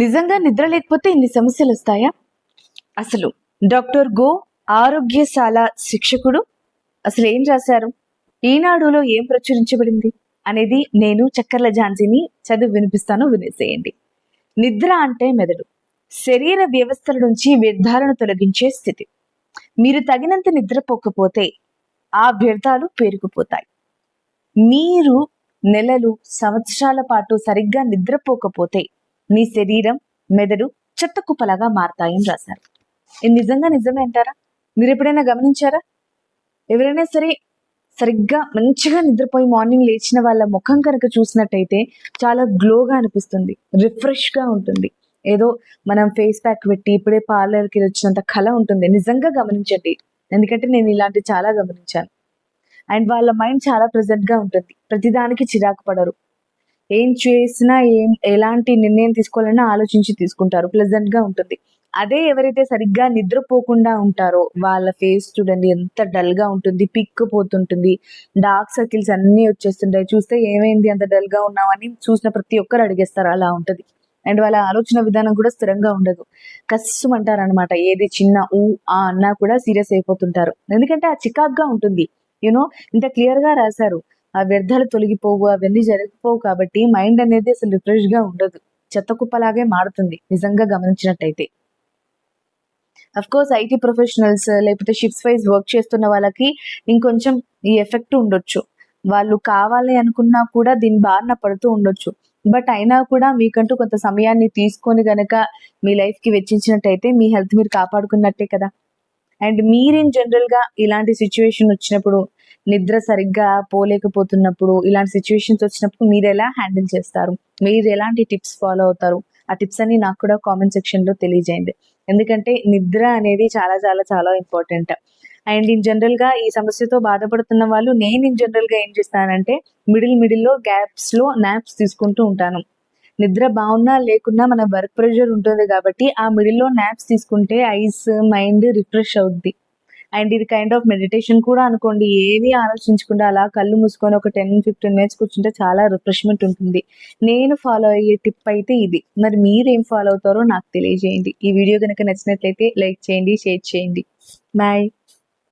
నిజంగా నిద్ర లేకపోతే ఇన్ని సమస్యలు వస్తాయా? అసలు డాక్టర్ గో ఆరోగ్యశాల శిక్షకుడు అసలు ఏం రాశారు? ఈనాడులో ఏం ప్రచురించబడింది? అనేది నేను చక్కర్ల ఝాన్సీని చదివి వినిపిస్తాను వినేసేయండి. నిద్ర అంటే మెదడు. శరీర వ్యవస్థల నుంచి వ్యర్థాలను తొలగించే స్థితి. మీరు తగినంత నిద్రపోకపోతే ఆ వ్యర్థాలు పేరుకుపోతాయి. మీరు నెలలు సంవత్సరాల పాటు సరిగ్గా నిద్రపోకపోతే మీ శరీరం మెదడు చెత్త కుప్పలాగా మారతాయని రాశారు. ఇది నిజంగా నిజమే అంటారా? మీరు ఎప్పుడైనా గమనించారా? ఎవరైనా సరే సరిగ్గా మంచిగా నిద్రపోయి మార్నింగ్ లేచిన వాళ్ళ ముఖం కనుక చూసినట్టయితే చాలా గ్లోగా అనిపిస్తుంది రిఫ్రెష్గా ఉంటుంది. ఏదో మనం ఫేస్ ప్యాక్ పెట్టి ఇప్పుడే పార్లర్కి వచ్చినంత కళ ఉంటుంది. నిజంగా గమనించండి. ఎందుకంటే నేను ఇలాంటి చాలా గమనించాను. అండ్ వాళ్ళ మైండ్ చాలా ప్రెసెంట్గా ఉంటుంది. ప్రతిదానికి చిరాకు పడరు. ఏం చేసినా ఏం ఎలాంటి నిర్ణయం తీసుకోవాలన్నా ఆలోచించి తీసుకుంటారు. ప్లెజెంట్గా ఉంటుంది. అదే ఎవరైతే సరిగ్గా నిద్రపోకుండా ఉంటారో వాళ్ళ ఫేస్ చూడండి ఎంత డల్గా ఉంటుంది పిక్ పోతుంటుంది. డార్క్ సర్కిల్స్ అన్నీ వచ్చేస్తుంటాయి. చూస్తే ఏమైంది అంత డల్గా ఉన్నామని చూసిన ప్రతి ఒక్కరు అడిగేస్తారు. అలా ఉంటుంది. అండ్ వాళ్ళ ఆలోచన విధానం కూడా స్థిరంగా ఉండదు. కస్సుమంటారు అనమాట ఏది చిన్న ఊ ఆ అన్నా కూడా సీరియస్ అయిపోతుంటారు. ఎందుకంటే ఆ చికాగ్గా ఉంటుంది. యూనో ఇంత క్లియర్గా రాశారు. ఆ వ్యర్థాలు తొలగిపోవు అవన్నీ జరిగిపోవు కాబట్టి మైండ్ అనేది అసలు రిఫ్రెష్గా ఉండదు. చెత్త కుప్పలాగే మారుతుంది నిజంగా గమనించినట్టయితే. అఫ్ కోర్స్ ఐటీ ప్రొఫెషనల్స్ లేకపోతే షిఫ్ట్స్ వైజ్ వర్క్ చేస్తున్న వాళ్ళకి ఇంకొంచెం ఈ ఎఫెక్ట్ ఉండొచ్చు. వాళ్ళు కావాలి అనుకున్నా కూడా దీని బారిన పడుతూ ఉండొచ్చు. బట్ అయినా కూడా మీకంటూ కొంత సమయాన్ని తీసుకొని గనక మీ లైఫ్కి వెచ్చించినట్టయితే మీ హెల్త్ మీరు కాపాడుకున్నట్టే కదా. అండ్ మీరు ఇన్ జనరల్గా ఇలాంటి సిచ్యువేషన్ వచ్చినప్పుడు నిద్ర సరిగ్గా పోలేకపోతున్నప్పుడు ఇలాంటి సిచ్యువేషన్స్ వచ్చినప్పుడు మీరు ఎలా హ్యాండిల్ చేస్తారు? మీరు ఎలాంటి టిప్స్ ఫాలో అవుతారు? ఆ టిప్స్ అన్ని నాకు కూడా కామెంట్ సెక్షన్లో తెలియజేయండి. ఎందుకంటే నిద్ర అనేది చాలా చాలా చాలా ఇంపార్టెంట్ అండ్ ఇన్ జనరల్గా ఈ సమస్యతో బాధపడుతున్న వాళ్ళు నేను ఇన్ జనరల్గా ఏం చేస్తానంటే మిడిల్ మిడిల్లో గ్యాప్స్లో నాప్స్ తీసుకుంటూ ఉంటాను. నిద్ర బాగున్నా లేకున్నా మన వర్క్ ప్రెషర్ ఉంటుంది కాబట్టి ఆ మిడిల్లో నాప్స్ తీసుకుంటే ఐస్ మైండ్ రిఫ్రెష్ అవుద్ది. అండ్ ఇది కైండ్ ఆఫ్ మెడిటేషన్ కూడా అనుకోండి ఏది ఆలోచించకుండా అలా కళ్ళు మూసుకొని ఒక టెన్ ఫిఫ్టీన్ మినిట్స్ కూర్చుంటే చాలా రిఫ్రెష్మెంట్ ఉంటుంది. నేను ఫాలో అయ్యే టిప్ అయితే ఇది. మరి మీరు ఏం ఫాలో అవుతారో నాకు తెలియజేయండి. ఈ వీడియో కనుక నచ్చినట్లయితే లైక్ చేయండి షేర్ చేయండి. బాయ్